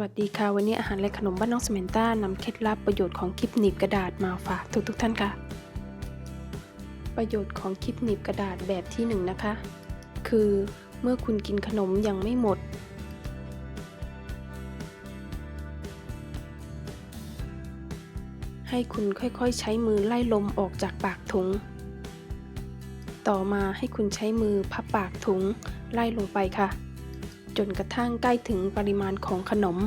วัสดีค่ะ วันนี้อาหารและขนมบ้านน้องสเมนต้านำเคล็ดลับประโยชน์ของคลิปหนีบกระดาษมาฝากทุกทุกท่านค่ะ ประโยชน์ของคลิปหนีบกระดาษแบบที่หนึ่งนะคะ คือเมื่อคุณกินขนมยังไม่หมด ให้คุณค่อยๆใช้มือไล่ลมออกจากปากถุง ต่อมาให้คุณใช้มือพับปากถุงไล่ลงไปค่ะ จนกระทั่งใกล้ถึงปริมาณของขนม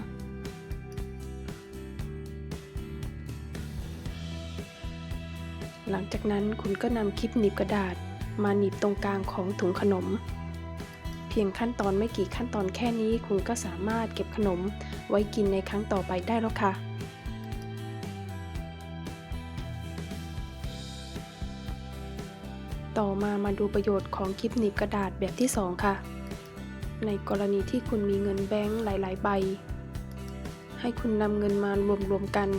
หลังจากนั้นคุณก็นำคลิปหนีบกระดาษมาหนีบตรงกลางของถุงขนม เพียงขั้นตอนไม่กี่ขั้นตอนแค่นี้คุณก็สามารถเก็บขนมไว้กินในครั้งต่อไปได้แล้วค่ะต่อมามาดูประโยชน์ของคลิปหนีบกระดาษแบบที่ 2 ค่ะ ในกรณีที่คุณมีเงินแบงค์หลาย ๆ ใบ ให้คุณนำเงินมารวม ๆ กัน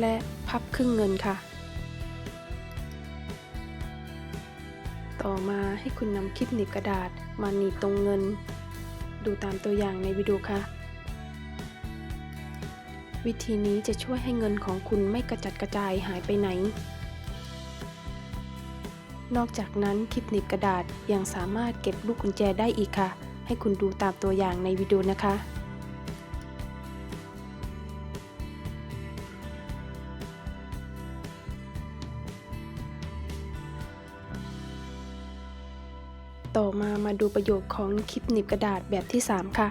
และพับครึ่งเงินค่ะ ต่อมาให้คุณนำคลิปหนีบกระดาษมาหนีบตรงเงิน ดูตามตัวอย่างในวิดีโอค่ะ วิธีนี้จะช่วยให้เงินของคุณไม่กระจัดกระจายหายไปไหน นอกจากนั้นคลิปหนีบกระดาษยังสามารถเก็บลูกกุญแจได้อีกค่ะ ให้คุณดูตามตัวอย่างในวิดีโอนะคะต่อมามาดูประโยชน์ของคลิปหนีบกระดาษแบบที่ 3 ค่ะ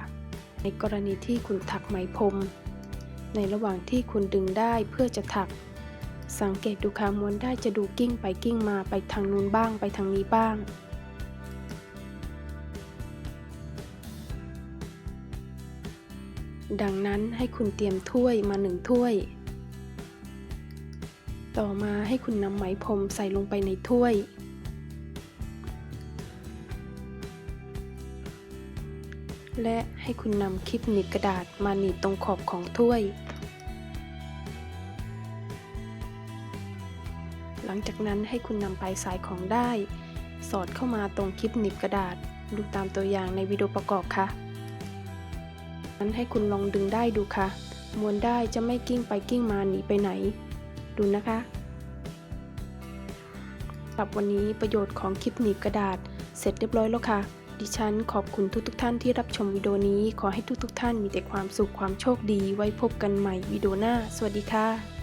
ในกรณีที่คุณถักไหมพรมในระหว่างที่คุณดึงได้เพื่อจะถัก สังเกตดูค่ะม้วนได้จะดูกิ้งไปกิ้งมาไปทางนู้นบ้างไปทางนี้บ้าง ดังนั้นให้คุณเตรียมถ้วยมาหนึ่งถ้วย ต่อมาให้คุณนำไหมพรมใส่ลงไปในถ้วยและให้คุณนำคลิปหนีบกระดาษมาหนีบตรงขอบของถ้วย หลังจากนั้นให้คุณนำปลายสายของได้ สอดเข้ามาตรงคลิปหนีบกระดาษ ดูตามตัวอย่างในวิดีโอประกอบค่ะนั้นให้คุณลองดึงได้ดูค่ะม้วนได้จะไม่กิ้งไปกิ้งมาหนีไปไหน ดูนะคะสำหรับวันนี้ประโยชน์ของคลิปหนีบกระดาษ เสร็จเรียบร้อยแล้วค่ะ ดิฉันขอบคุณทุกทุกท่านที่รับชมวิดีโอนี้ ขอให้ทุกทุกๆท่านมีแต่ความสุขความโชคดี ไว้พบกันใหม่วิดีโอหน้า สวัสดีค่ะ